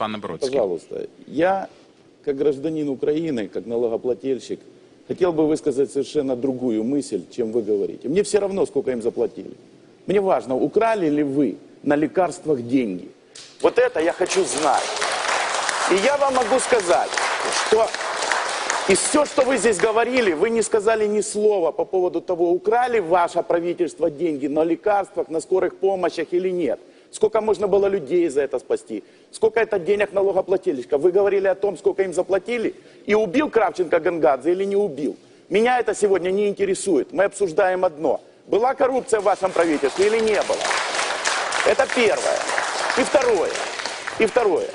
пане Бродський. Пожалуйста, я, как гражданин Украины, как налогоплательщик, хотел бы высказать совершенно другую мысль, чем вы говорите. Мне все равно, сколько им заплатили. Мне важно, украли ли вы на лекарствах деньги. Вот это я хочу знать. И я вам могу сказать, что и все, что вы здесь говорили, вы не сказали ни слова по поводу того, украли ваше правительство деньги на лекарствах, на скорых помощях или нет. Сколько можно было людей за это спасти? Сколько это денег налогоплательщиков? Вы говорили о том, сколько им заплатили? И убил Кравченко Гангадзе или не убил? Меня это сегодня не интересует. Мы обсуждаем одно. Была коррупция в вашем правительстве или не было? Это первое. И второе. И второе.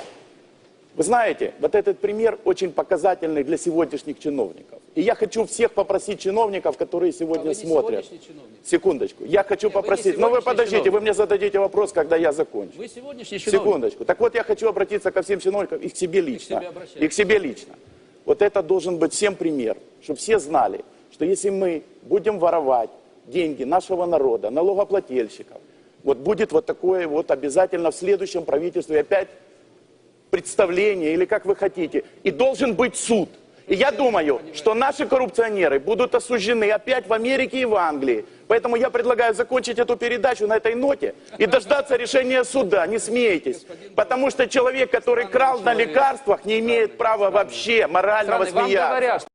Вы знаете, вот этот пример очень показательный для сегодняшних чиновников. И я хочу всех попросить чиновников, которые сегодня А вы смотрят. Секундочку. Я хочу Нет, вы не попросить. Но вы подождите, чиновник. вы мне зададите вопрос, когда я закончу. Вы сегодняшний чиновник. Секундочку. Так вот, я хочу обратиться ко всем чиновникам и к себе лично. себе обращайтесь. И к себе лично. Вот это должен быть всем пример, чтобы все знали, что если мы будем воровать деньги нашего народа, налогоплательщиков, вот будет вот такое вот обязательно в следующем правительстве опять представление или как вы хотите. И должен быть суд. И я думаю, что наши коррупционеры будут осуждены опять в Америке и в Англии. Поэтому я предлагаю закончить эту передачу на этой ноте и дождаться решения суда. Не смейтесь. Потому что человек, который крал на лекарствах, не имеет права вообще морального смеяться.